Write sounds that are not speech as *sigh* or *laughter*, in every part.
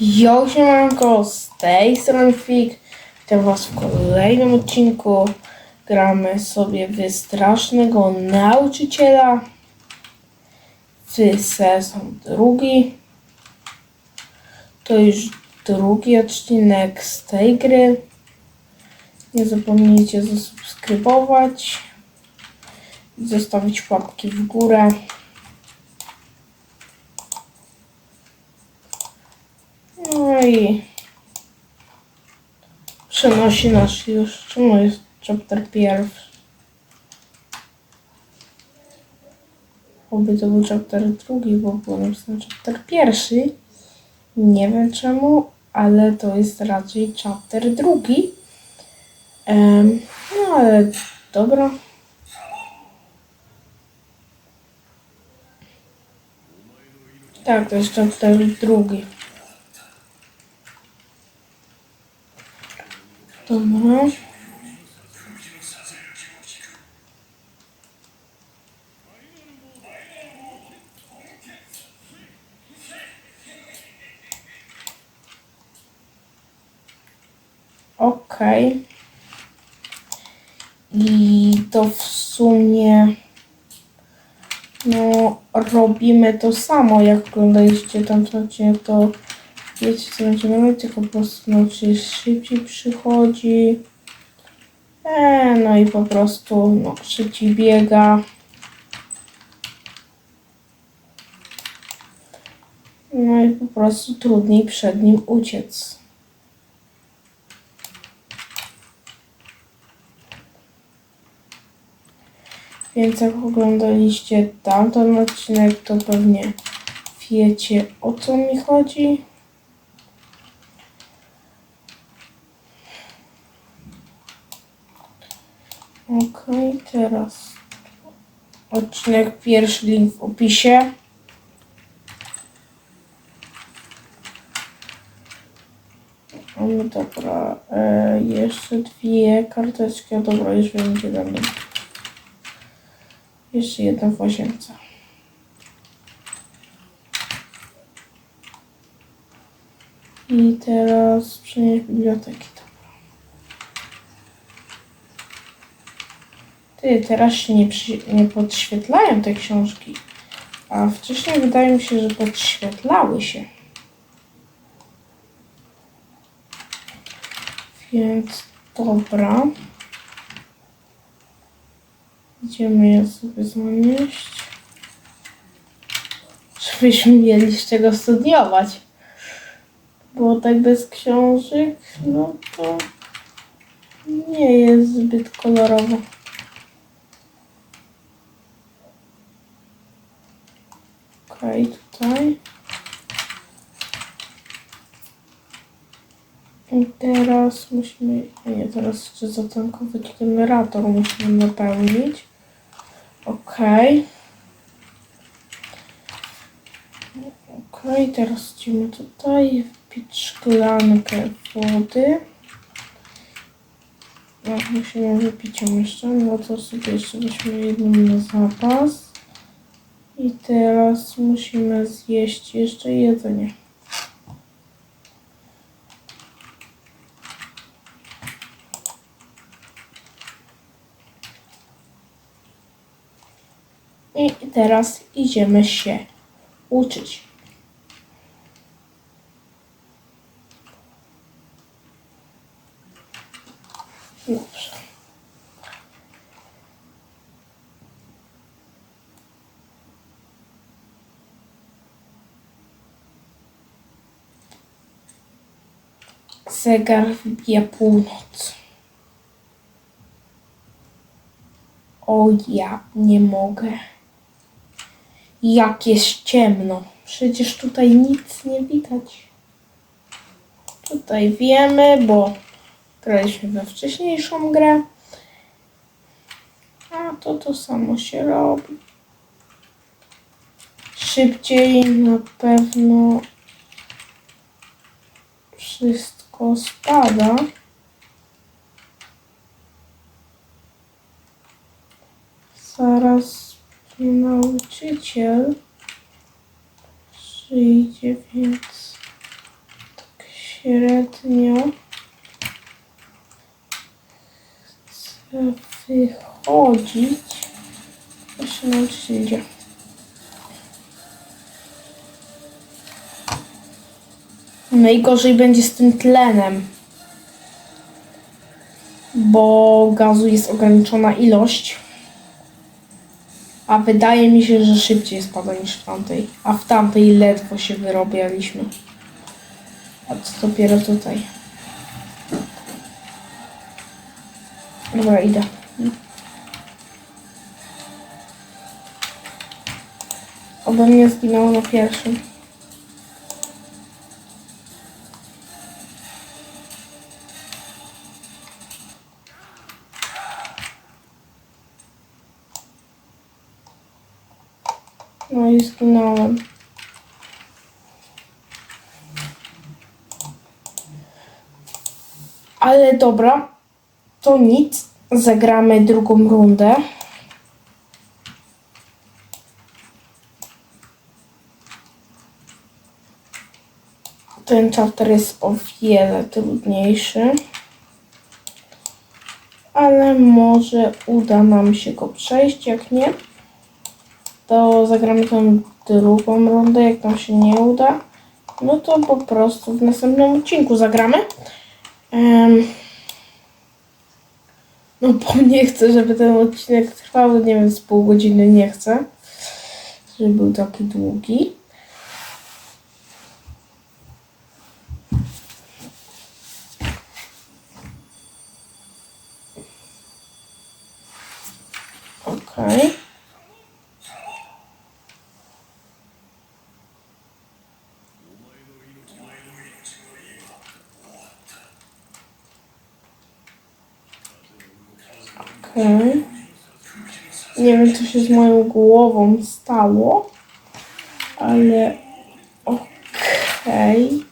Yo, siemanko, z tej strony Fik. Witam was w kolejnym odcinku. Gramy sobie w strasznego nauczyciela. W sezon drugi. To już drugi odcinek z tej gry. Nie zapomnijcie zasubskrybować. Zostawić łapki w górę. No i przenosi nas już. Czemu jest chapter pierwszy? Oby to był chapter drugi, bo był napisany chapter pierwszy. Nie wiem czemu, ale to jest raczej chapter drugi. Em, no ale dobra. Tak, to jest chapter drugi. Dobra. Okej. I to w sumie no robimy to samo, jak oglądaliście tamten odcinek, to wiecie co będziemy robić, tylko po prostu szybciej przychodzi. E, no i po prostu no, szybciej biega. No i po prostu trudniej przed nim uciec. Więc jak oglądaliście tamten odcinek, to pewnie wiecie o co mi chodzi. Okej, teraz odcinek pierwszy, link w opisie. Mamy dobra, e, jeszcze dwie karteczki, dobra, już wiem gdzie będą. Jeszcze jedna w. I teraz przenieść biblioteki. Ty, teraz się nie, przy, nie podświetlają te książki. A wcześniej wydaje mi się, że podświetlały się. Więc dobra. Idziemy je sobie znaleźć. Żebyśmy mieli z czego studiować. Bo tak bez książek, no to nie jest zbyt kolorowo. Okej, tutaj. I teraz musimy, nie, teraz jeszcze zatankować generator musimy napełnić. Okej. Okej, teraz idziemy tutaj, wpić szklankę wody. No, musimy wypić ją jeszcze, no to sobie jeszcze weźmy jedną na zapas. I teraz musimy zjeść jeszcze jedzenie. I teraz idziemy się uczyć. Dobrze. Zegar wbija północ. O, ja nie mogę. Jak jest ciemno. Przecież tutaj nic nie widać. Tutaj wiemy, bo graliśmy we wcześniejszą grę. A to to samo się robi. Szybciej na pewno wszystko spada. zaraz nauczyciel przyjdzie, więc tak średnio chcę wychodzić. Jeszcze nauczyciel idzie. Najgorzej będzie z tym tlenem, bo gazu jest ograniczona ilość. A wydaje mi się, że szybciej spada niż w tamtej. A w tamtej ledwo się wyrobialiśmy. A co dopiero tutaj. Dobra, idę. Ode mnie zginęło na pierwszym. No i zginąłem. Ale dobra, to nic. Zagramy drugą rundę. Ten chapter jest o wiele trudniejszy. Ale może uda nam się go przejść, jak nie to zagramy tą drugą rundę, jak nam się nie uda, no to po prostu w następnym odcinku zagramy. Em, no bo *laughs* nie chcę, żeby ten odcinek trwał, nie wiem, z pół godziny nie chcę, żeby był taki długi. Okej. Okej. Nie wiem, co się z moją głową stało, ale okej.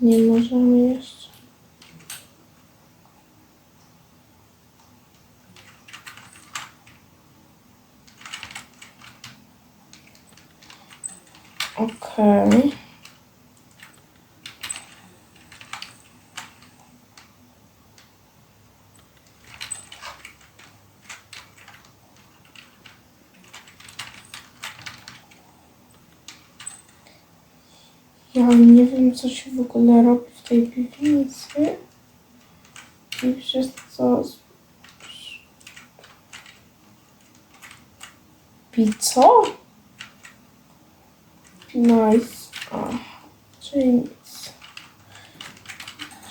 Nie możemy jeszcze. Okej. Ja nie wiem, co się w ogóle robi w tej piwnicy. I przez co... Pico? Nice. A, czyli nic.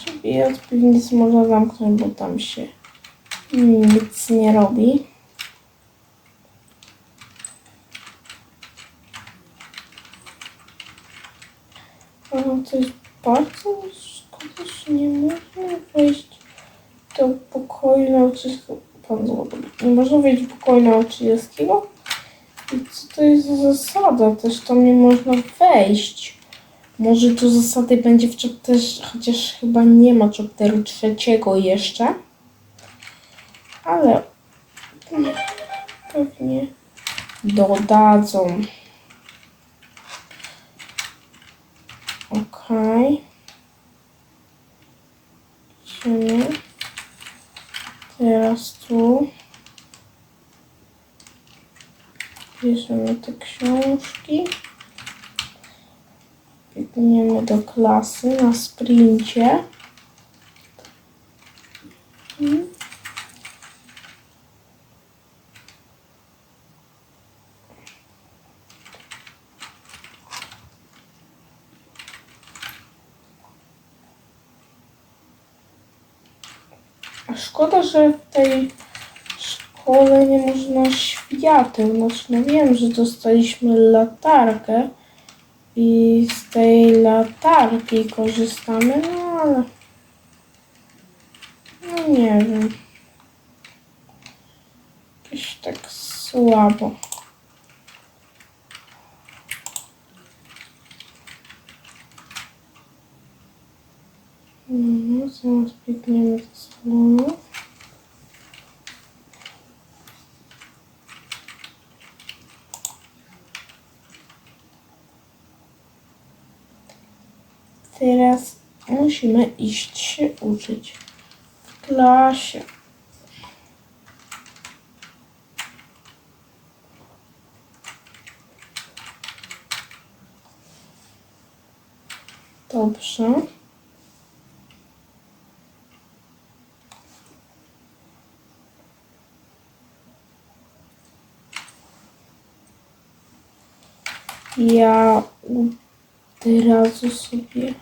Czyli od piwnicy można zamknąć, bo tam się nic nie robi. A to jest bardzo szkoda, że nie można wejść do pokoju nauczycielskiego. Pan. Nie można wejść do pokoju nauczycielskiego? I co to jest za zasada? Też tam nie można wejść. Może tu zasady będzie w chapterze, chociaż chyba nie ma chapteru trzeciego jeszcze. Ale pewnie dodadzą. Okej. Idziemy. Teraz tu. Bierzemy te książki. Biegniemy do klasy na sprincie. Mhm. A szkoda, że w tej szkole nie można świateł. Znaczy, no wiem, że dostaliśmy latarkę i z tej latarki korzystamy, no ale no nie wiem. Jakieś tak Słabo. No, zaraz biegniemy do salonu. Teraz musimy iść się uczyć w klasie. Dobrze. Ja od razu sobie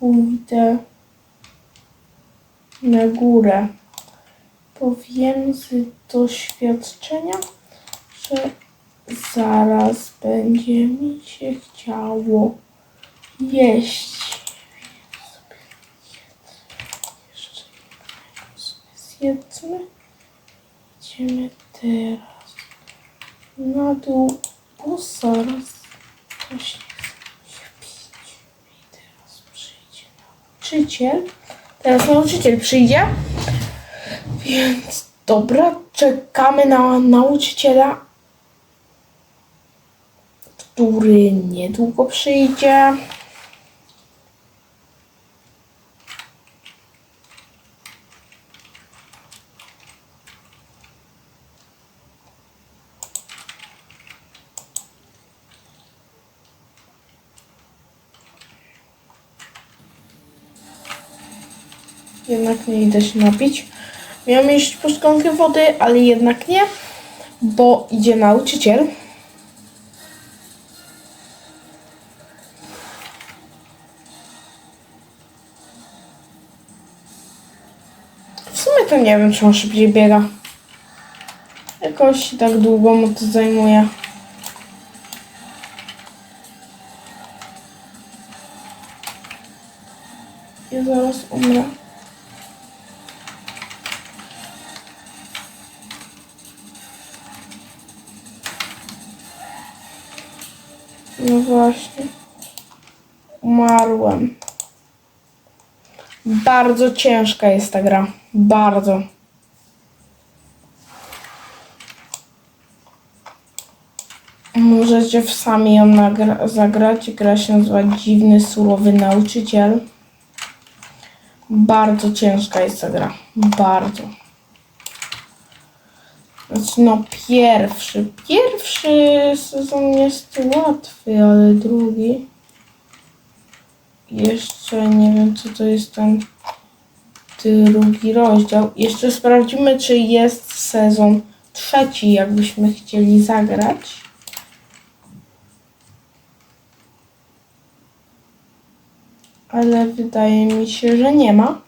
pójdę na górę. Powiem z doświadczenia, że zaraz będzie mi się chciało jeść. Jeszcze zjedzmy. Idziemy teraz na dół, bo zaraz pić. I teraz przyjdzie nauczyciel. Teraz nauczyciel przyjdzie. Więc dobra, czekamy na nauczyciela, który niedługo przyjdzie. Jednak nie idę się napić. Miałam iść po szklankę wody, ale jednak nie, bo idzie nauczyciel. W sumie to nie wiem, czy on szybciej biega. Jakoś tak długo mu to zajmuje. Ja zaraz umrę. Umarłem. Bardzo ciężka jest ta gra. Bardzo. Możecie w sami ją zagrać. Gra się nazywa Dziwny, Surowy Nauczyciel. Bardzo ciężka jest ta gra. Bardzo. Znaczy, no pierwszy. Pierwszy sezon jest łatwy, ale drugi. Jeszcze nie wiem, co to jest ten drugi rozdział. Jeszcze sprawdzimy, czy jest sezon trzeci, jakbyśmy chcieli zagrać. Ale wydaje mi się, że nie ma.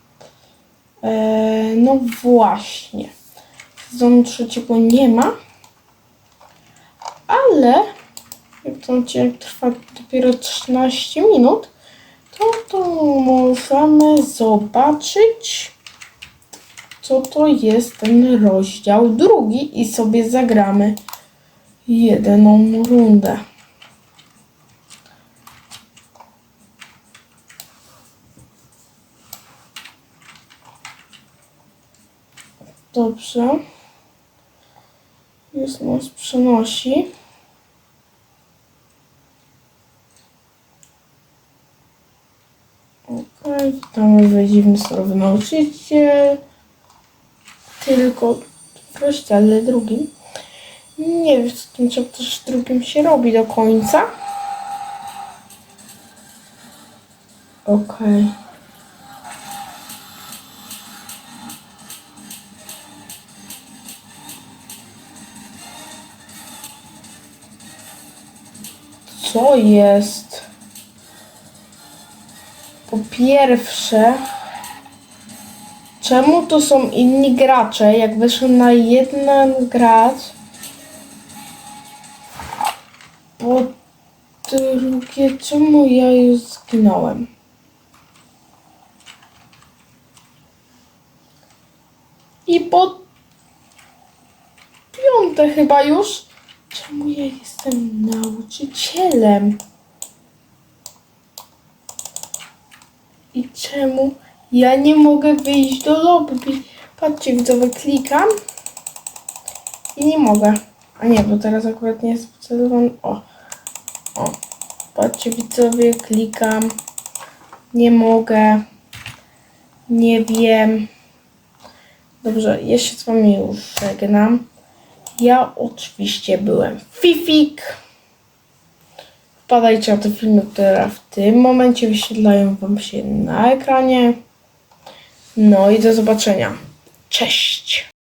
Eee, no właśnie. Sezonu trzeciego nie ma. Ale jak ten odcinek trwa dopiero 13 minut, to to możemy zobaczyć, co to jest ten rozdział drugi i sobie zagramy jedną rundę. Dobrze. Już nas przenosi. Okej, witamy w dziwny surowy nauczyciel. Tylko w rozdziale drugim. Nie wiem, co tym chapterze drugim się robi do końca. Okej. Co jest? Po pierwsze, czemu to są inni gracze? Jak wyszłem na jeden gracz, po drugie, czemu ja już zginąłem? I po piąte chyba już. Czemu ja jestem nauczycielem? I czemu ja nie mogę wyjść do lobby? Patrzcie, widzowie, klikam i nie mogę. A nie, bo teraz akurat nie jest wcelowany. O, o. Patrzcie, widzowie, klikam. Nie mogę. Nie wiem. Dobrze, ja się z wami już żegnam. Ja oczywiście byłem Fifik. Wpadajcie na te filmy, które w tym momencie wyświetlają wam się na ekranie. No i do zobaczenia. Cześć!